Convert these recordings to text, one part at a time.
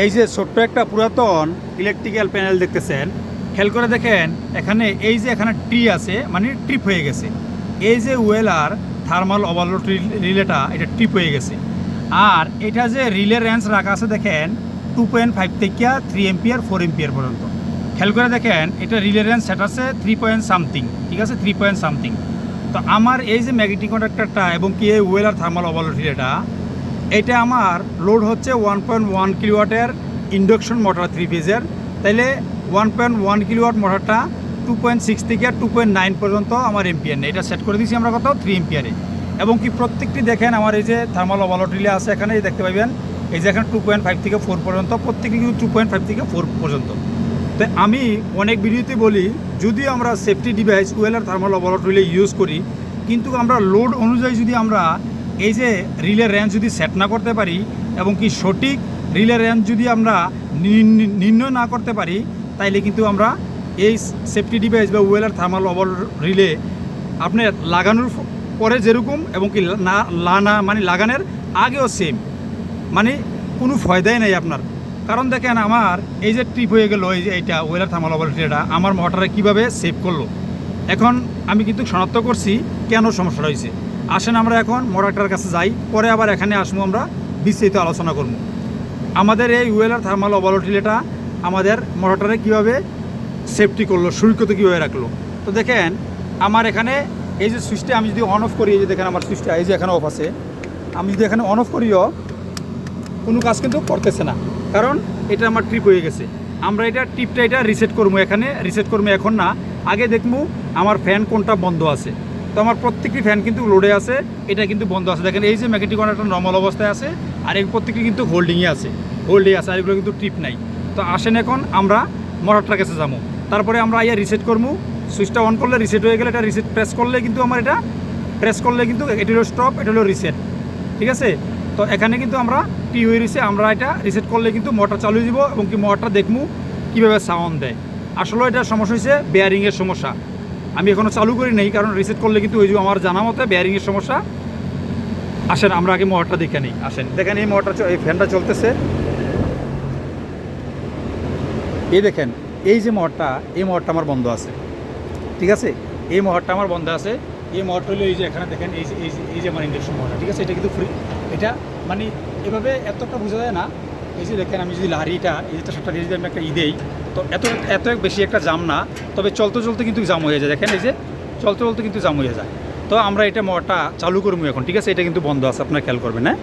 এই যে ছোট্ট একটা পুরাতন ইলেকট্রিক্যাল প্যানেল দেখতেছেন, খেয়াল করে দেখেন, এখানে এই যে এখানে ট্রি আছে মানে ট্রিপ হয়ে গেছে। এই যে ওয়েলার থার্মাল ওভারলোড রিলেটা, এটা ট্রিপ হয়ে গেছে। আর এটা যে রিলে রেঞ্জ রাখা আছে, দেখেন টু পয়েন্ট ফাইভ থেকে থ্রি এমপিয়ার ফোর এমপিয়ার পর্যন্ত। খেয়াল করে দেখেন, এটা রিলে রেঞ্জ সেট আছে থ্রি পয়েন্ট সামথিং ঠিক আছে? থ্রি পয়েন্ট সামথিং তো আমার এই যে ম্যাগনেটিক কন্ডাক্টরটা এবং কি এই ওয়েলার থার্মাল ওভারলোড রিলেটা এটা আমার লোড হচ্ছে ওয়ান পয়েন্ট ওয়ান কিলোওয়াটের ইন্ডাকশন মোটর থ্রি ফেজের তাইলে ওয়ান পয়েন্ট ওয়ান কিলোওয়াট মোটরটা টু পয়েন্ট সিক্স থেকে টু পয়েন্ট নাইন পর্যন্ত আমার এমপিয়ার নেই। এটা সেট করে দিয়েছি আমরা কত থ্রি এমপিয়ারে। এবং কি প্রত্যেকটি দেখেন আমার এই যে থার্মাল রিলে আছে এখানে দেখতে পাবেন এই যে এখানে টু পয়েন্ট ফাইভ থেকে ফোর পর্যন্ত, প্রত্যেকটি কিন্তু টু পয়েন্ট ফাইভ থেকে ফোর পর্যন্ত। তো আমি অনেক ভিডিওতে বলি যদি আমরা সেফটি ডিভাইস ওয়েলার থার্মাল রিলে ইউজ করি, কিন্তু আমরা লোড অনুযায়ী যদি আমরা এই যে রিলে রেঞ্জ যদি সেট না করতে পারি এবং কি সঠিক রিলে রেঞ্জ যদি আমরা নির্ণ- নির্ণয় না করতে পারি, তাইলে কিন্তু আমরা এই সেফটি ডিভাইস বা ওয়েলার থার্মাল ওভার রিলে আপনার লাগানোর পরে যেরকম এবং কি না, লানা মানে লাগানোর আগেও সেম মানে কোনো ফয়দাই নেই আপনার। কারণ দেখেন আমার এই যে ট্রিপ হয়ে গেলো, এই যে এইটা ওয়েলার থার্মাল ওভার রিলেটা আমার মোটরে কীভাবে সেভ করল? এখন আমি কিন্তু শনাক্ত করছি কেন সমস্যাটা হয়েছে? আসেন আমরা এখন মোটরটার কাছে যাই, পরে আবার এখানে আসব আমরা, বিস্তারিত আলোচনা করব। আমাদের এই ওয়েলার থার্মাল রিলেটা আমাদের মোটরটারে কীভাবে সেফটি করল সুরক্ষিত কীভাবে রাখল। তো দেখেন, আমার এখানে এই যে সুইচটা আমি যদি অন অফ করি, এই যে দেখেন আমার সুইচটা এই যে এখানে অফ আছে, আমি যদি এখানে অন অফ করিও, কোনো কাজ কিন্তু করতেছে না। কারণ এটা আমার ট্রিপ হয়ে গেছে। আমরা এটা টিপটা এটা রিসেট করব এখানে রিসেট করব এখন না, আগে দেখব আমার ফ্যান কোনটা বন্ধ আছে। তো আমার প্রত্যেকটি ফ্যান কিন্তু লোডে আছে, এটা কিন্তু বন্ধ আছে। দেখেন, এই যে ম্যাগনেটিক কন্ডাক্টর নর্মাল অবস্থায় আছে, আর এই প্রত্যেকটি কিন্তু হোল্ডিংয়ে আছে। হোল্ডে আছে, আর এগুলো কিন্তু ট্রিপ নাই। তো আসেন এখন আমরা মোটরটার কাছে যাব। তারপরে আমরা আইয়া রিসেট করব। সুইচটা অন করলে রিসেট হয়ে গেলে এটা রিসেট প্রেস করলে কিন্তু আমার এটা প্রেস করলে কিন্তু এটা হলো স্টপ এটা হলো রিসেট ঠিক আছে? তো এখানে কিন্তু আমরা টি হয়ে রয়েছে, আমরা এটা রিসেট করলে কিন্তু মোটর চালু দিব এবং কি মোটরটা দেখব কীভাবে সাউন্ড দেয়। আসলে এটা সমস্যা হয়েছে বেয়ারিংয়ের সমস্যা। আমি এখনও চালু করি নাই, কারণ রিসেট করলে কিন্তু ওই যে আমার জানা মতো বেয়ারিংয়ের সমস্যা আসেন, আমরা আগে মোটরটা দেখে নিই। আসেন, দেখেন এই মোটর এই ফ্যানটা চলতেছে। এই দেখেন, এই যে মোটরটা এই মোটরটা আমার বন্ধ আছে। ঠিক আছে? এই মোটরটা আমার বন্ধ আছে। এই মোটর হলো এই যে এখানে দেখেন, এই যে এই যে আমার ইন্ডাকশন মোটর ঠিক আছে? এটা কিন্তু ফ্রি এটা মানে এভাবে এতটা বোঝা যায় না। এই যে দেখেন, আমি যদি লারিটা, এই যে সাতটা দিয়ে যদি আমি একটা ই দেই তো এত এত বেশি একটা জাম না, তবে চলতে চলতে কিন্তু জাম হয়ে যায়। দেখেন এই যে, চলতে চলতে কিন্তু জাম হয়ে যায়। তো আমরা এটা মোটরটা চালু করব এখন, ঠিক আছে? এটা কিন্তু বন্ধ আছে, আপনারা খেয়াল করবেন হ্যাঁ?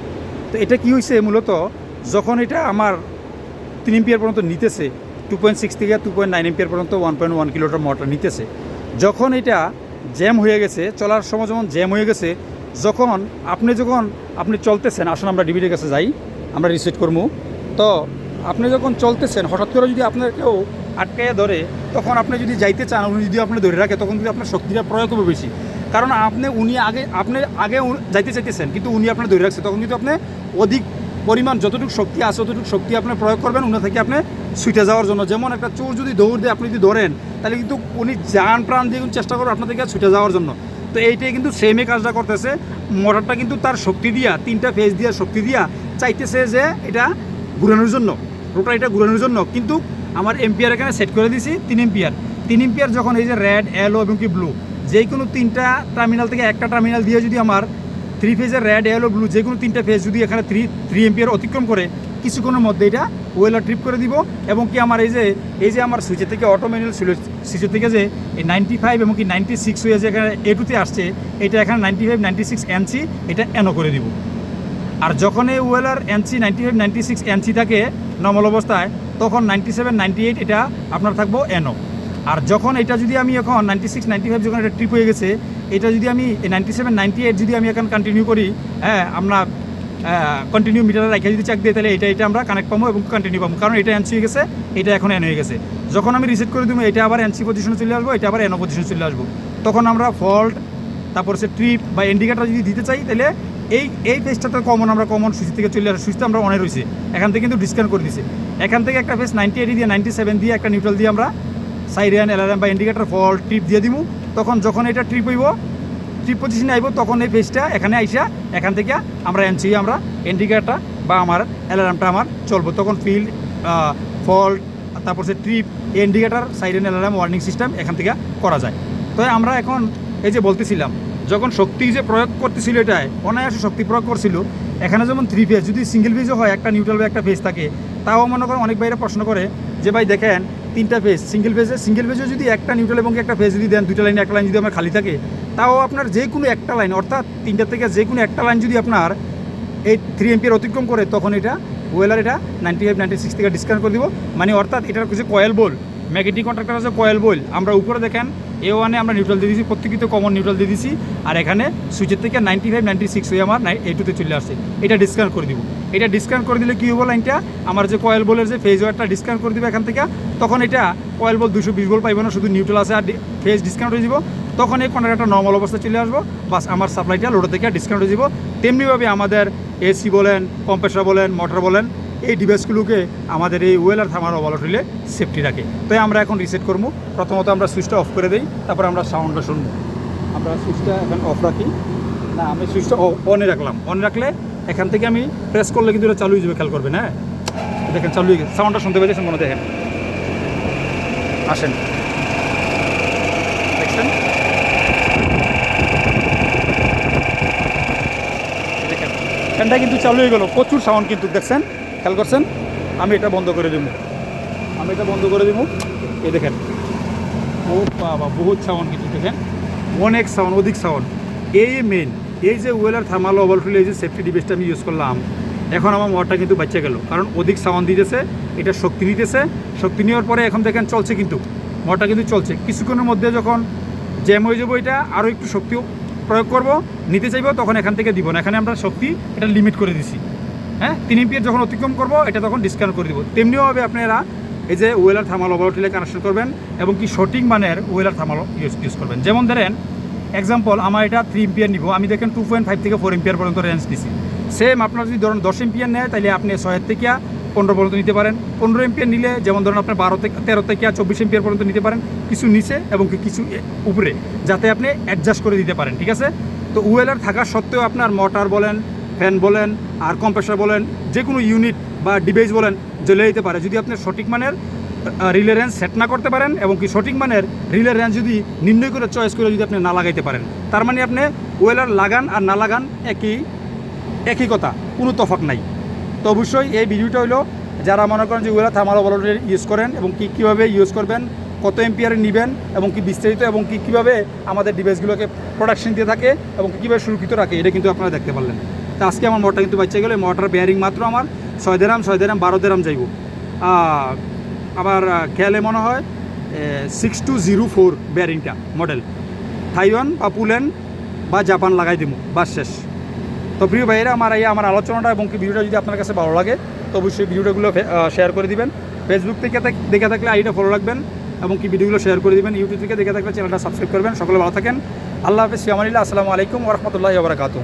তো এটা কি হয়েছে মূলত, যখন এটা আমার তিন এম্পিয়ার পর্যন্ত নিতেছে টু পয়েন্ট সিক্স থেকে টু পয়েন্ট নাইন এম্পিয়ার পর্যন্ত one point one kilometre motor নিতেছে, যখন এটা জ্যাম হয়ে গেছে, চলার সময় যখন জ্যাম হয়ে গেছে, যখন আপনি যখন আপনি চলতেছেন, আসুন আমরা ডিবিটির কাছে যাই, আমরা রিসেট করব। তো আপনি যখন চলতেছেন, হঠাৎ করে যদি আপনার কেউ আটকাইয়া ধরে, তখন আপনি যদি যাইতে চান, উনি যদি আপনি ধরে রাখে, তখন কিন্তু আপনার শক্তিটা প্রয়োগ হবে বেশি। কারণ আপনি, উনি আগে, আপনি আগে যাইতে চাইতেছেন, কিন্তু উনি আপনার ধরে রাখছে, তখন কিন্তু আপনি অধিক পরিমাণ যতটুকু শক্তি আছে ততটুকু শক্তি আপনি প্রয়োগ করবেন, উনি থেকে আপনি ছুটে যাওয়ার জন্য। যেমন একটা চোর যদি দৌড় দেয় আপনি যদি ধরেন, তাহলে কিন্তু উনি যান প্রাণ দিয়ে চেষ্টা করবেন আপনার থেকে ছুটে যাওয়ার জন্য। তো এইটাই কিন্তু সেমই কাজটা করতেছে। মোটরটা কিন্তু তার শক্তি দিয়া, তিনটা ফেজ দিয়া শক্তি দিয়া চাইতেছে যে এটা ঘুরানোর জন্য। রোটার এটা ঘুরানোর জন্য, কিন্তু আমার এম্পিয়ার এখানে সেট করে দিয়েছি তিন এম্পিয়ার তিন এম্পিয়ার যখন এই যে রেড এলো এবং কি ব্লু যে কোনো তিনটা টার্মিনাল থেকে একটা টার্মিনাল দিয়ে যদি আমার থ্রি ফেজের রেড এলো ব্লু যে কোনো তিনটা ফেজ যদি এখানে থ্রি থ্রি এম্পিয়ার অতিক্রম করে, কিছুক্ষণের মধ্যে এটা ওয়েলার ট্রিপ করে দিব এবং কি আমার এই যে এই যে আমার সুইচের থেকে অটো ম্যানুয়াল সুইচের থেকে যে এই নাইনটি ফাইভ এবং কি নাইনটি সিক্স হয়ে যে এখানে এ টুতে আসছে, এটা এখানে ninety five ninety six NC এটা এনো করে দিব। আর যখন এই ওয়েলার NC ninety five ninety six NC থাকে নর্মাল অবস্থায়, তখন নাইনটি সেভেন নাইনটি এইট এটা আপনার থাকব এনো আর যখন এটা যদি আমি এখন নাইনটি সিক্স নাইনটি ফাইভ যখন এটা ট্রিপ হয়ে গেছে, এটা যদি আমি নাইনটি সেভেন নাইনটি এইট যদি আমি এখন কন্টিনিউ করি হ্যাঁ আমরা কন্টিনিউ মিটারে রাখে যদি চাক দিই, তাহলে এটা এটা আমরা কানেক্ট পাবো এবং কন্টিনিউ পাবো। কারণ এটা এনসি হয়ে গেছে, এটা এখন এন হয়ে গেছে। যখন আমি রিসেট করে দেবো, এটা আবার এনসি পজিশনে চলে আসব, এটা আবার এনও পজিশনে চলে আসব। তখন আমরা ফল্ট তারপর সে ট্রিপ বা ইন্ডিকেটার যদি দিতে চাই, তাহলে এই এই পেজটাতে কমন আমরা কমন সুইচ থেকে চলে আসে, সুইচটা আমরা অনে রয়েছে। এখান থেকে কিন্তু ডিসকাউন্ট করে দিছে। এখান থেকে একটা পেজ নাইনটি এইট দিয়ে নাইনটি সেভেন দিয়ে, একটা নিউট্রাল দিয়ে আমরা সাইরিয়ান অ্যালার্ম বা ইন্ডিকেটার ফল ট্রিপ দিয়ে দিব তখন যখন এটা ট্রিপ হইব ট্রিপ পজিশনে আইব, তখন এই পেজটা এখানে আইসা, এখান থেকে আমরা এনসি, আমরা ইন্ডিকেটারটা বা আমার অ্যালার্মটা আমার চলবো। তখন ফিল্ড ফল্ট তারপর সে trip indicator siren alarm warning system এখান থেকে করা যায়। তো আমরা এখন এই যে বলতেছিলাম যখন শক্তি যে প্রয়োগ করতেছিল এটায়, অনায়াসে শক্তি প্রয়োগ করছিল, এখানে যেমন থ্রি ফেজ যদি সিঙ্গেল ফেজও হয়, একটা নিউট্রাল বা একটা ফেজ থাকে, তাও মনে করেন অনেক বাইরে প্রশ্ন করে যে, ভাই, দেখেন, তিনটা ফেজ সিঙ্গেল ফেজে সিঙ্গেল ফেজে যদি একটা নিউট্রাল এবং একটা ফেজ যদি দেন, দুইটা লাইনে একটা লাইন যদি আমার খালি থাকে, তাও আপনার যে কোনো একটা লাইন অর্থাৎ তিনটা থেকে যে কোনো একটা লাইন যদি আপনার এই থ্রি এমপির অতিক্রম করে, তখন এটা ওয়েলার এটা নাইনটি ফাইভ নাইনটি সিক্স থেকে ডিসকাউন্ট করে দিব। মানে অর্থাৎ এটার কিছু কয়েল বল ম্যাগনেটিক কন্ট্রাক্টর আছে কয়েল বল আমরা উপরে দেখেন এ ওয়ানে আমরা নিউট্রাল দিয়ে দিয়েছি প্রত্যেকিত কমন নিউট্রাল দিয়ে দিয়েছি। আর এখানে সুইচের থেকে নাইনটি ফাইভ নাইনটি সিক্স হয়ে আমার এ টুতে চলে আসছে। এটা ডিসকাউন্ট করে দিব। এটা ডিসকাউন্ট করে দিলে কী হব লাইনটা আমার যে কয়েল বলের যে ফেজ ওয়ারটা ডিসকাউন্ট করে দিবে এখান থেকে, তখন এটা কয়েল বল দুশো বিশ বল পাইব না, শুধু নিউট্রাল আছে আর ফেজ ডিসকাউন্ট হয়ে যাব। তখন এই কন্ট্রাক্টটা নর্মাল অবস্থা চলে আসব বাস আমার সাপ্লাইটা লোডের থেকে ডিসকাউন্ট হয়ে যাব। তেমনিভাবে আমাদের এসি বলেন কম্প্রেসার বলেন মোটর বলেন এই ডিভাইসগুলোকে আমাদের এই ওয়েলার থামার ওভারটিলে সেফটি রাখে তাই আমরা এখন রিসেট করব। প্রথমত আমরা সুইচটা অফ করে দিই, তারপর আমরা সাউন্ডটা শুনব। আমরা সুইচটা এখন অফ রাখি। না, আমি সুইচটা অনে রাখলাম। অন রাখলে এখান থেকে আমি প্রেস করলে কিন্তু এটা চালু হয়ে যাবে, খেয়াল করবেন হ্যাঁ দেখেন, চালু হয়ে গেছে। সাউন্ডটা শুনতে পেয়েছেন মনে দেখেন। আসেন। দেখছেন? দেখেন। ফ্যানটা কিন্তু চালু হয়ে গেল। প্রচুর সাউন্ড কিন্তু, দেখছেন? খেয়াল করছেন? আমি এটা বন্ধ করে দেবো। আমি এটা বন্ধ করে দেবো। এই দেখেন। ও বাবা, বহুত সাউন্ড কিন্তু দেখেন। অনেক সাউন্ড অধিক সাউন্ড এই মেন এই যে ওয়েলার থার্মাল ওভারফুল এই যে সেফটি ডিভাইসটা আমি ইউজ করলাম, এখন আমার মোটরটা কিন্তু বাচ্চা গেল। কারণ অধিক সাউন্ড দিতেছে, এটা শক্তি নিতেছে শক্তি নেওয়ার পরে এখন দেখেন চলছে কিন্তু। মোটরটা কিন্তু চলছে। কিছুক্ষণের মধ্যে যখন জ্যাম হয়ে যাব এটা আরও একটু শক্তি প্রয়োগ করব, নিতে চাইব, তখন এখান থেকে দিব না। এখানে আমরা শক্তি এটা লিমিট করে দিছি। হ্যাঁ তিন এমপিএর যখন অতিক্রম করব, এটা তখন ডিসকাউন্ট করে দিব। তেমনিভাবে আপনারা এই যে ওয়েলার থার্মাল ওভারটিলে কানেকশন করবেন এবং কি সঠিক মানের ওয়েলার থার্মাল ইউজ ইউজ করবেন। যেমন ধরেন এক্সাম্পল আমার এটা থ্রি এমপিয়ার নিব। আমি দেখেন টু পয়েন্ট ফাইভ থেকে ফোর এমপিয়ার পর্যন্ত রেঞ্জ দিছি। সেম আপনার যদি ধরুন দশ এমপিয়ার নেয়, তাহলে আপনি ছয়ের থেকে পনেরো পর্যন্ত নিতে পারেন। পনেরো এমপিয়ার নিলে, যেমন ধরুন আপনার বারো থেকে, তেরো থেকে চব্বিশ এমপিয়ার পর্যন্ত নিতে পারেন, কিছু নিচে এবং কিছু উপরে, যাতে আপনি অ্যাডজাস্ট করে দিতে পারেন, ঠিক আছে? তো ওয়েলার থাকা সত্ত্বেও আপনার মোটর বলেন ফ্যান বলেন, আর কম্প্রেসার বলেন, যে কোনো ইউনিট বা ডিভাইস বলেন, জ্বলে দিতে পারে। যদি আপনি সঠিক মানের রিলে রেঞ্জ সেট না করতে পারেন এবং কি সঠিক মানের রিলে রেঞ্জ যদি নির্ণয় করে চয়েস করে যদি আপনি না লাগাইতে পারেন, তার মানে আপনি ওয়েলার লাগান আর না লাগান একই একই কথা, কোনো তফাৎ নাই। তো অবশ্যই এই ভিডিওটা হলো যারা মনে করেন যে ওয়েলার থার্মাল ওভারলোডের ইউজ করেন এবং কি কীভাবে ইউজ করবেন, কত এম্পিয়ারে নেবেন এবং কি বিস্তারিত এবং কি কীভাবে আমাদের ডিভাইসগুলোকে প্রোডাকশন দিয়ে থাকে এবং কীভাবে সুরক্ষিত রাখে, এটা কিন্তু আপনারা দেখতে পারলেন। তো আজকে আমার মোটরটা কিন্তু বাচ্চা গেলে মোটর বেয়ারিং মাত্র আমার। ছয় দেরাম ছয় দেরাম বারো দেরাম যাইব আবার খেয়ালে মনে হয় সিক্স টু জিরো ফোর বেয়ারিংটা মডেল থাইওয়ান বা পুলেন বা জাপান লাগাই দিব বাস শেষ। তো প্রিয় ভাইয়েরা, আমার এই আমার আলোচনাটা এবং কি ভিডিওটা যদি আপনার কাছে ভালো লাগে, তো অবশ্যই ভিডিওগুলো শেয়ার করে দিবেন। ফেসবুক থেকে দেখে থাকলে আইডিটা ফলো রাখবেন এবং কি ভিডিওগুলো শেয়ার করে দিবেন। ইউটিউব থেকে দেখে থাকলে চ্যানেলটা সাবস্ক্রাইব করবেন। সকলে ভালো থাকেন। আল্লাহ হাফিজ। শিয়ামানিল্লাহ আসসালামু আলাইকুম ওরহমতুল্লাহ বারাকাতুহ।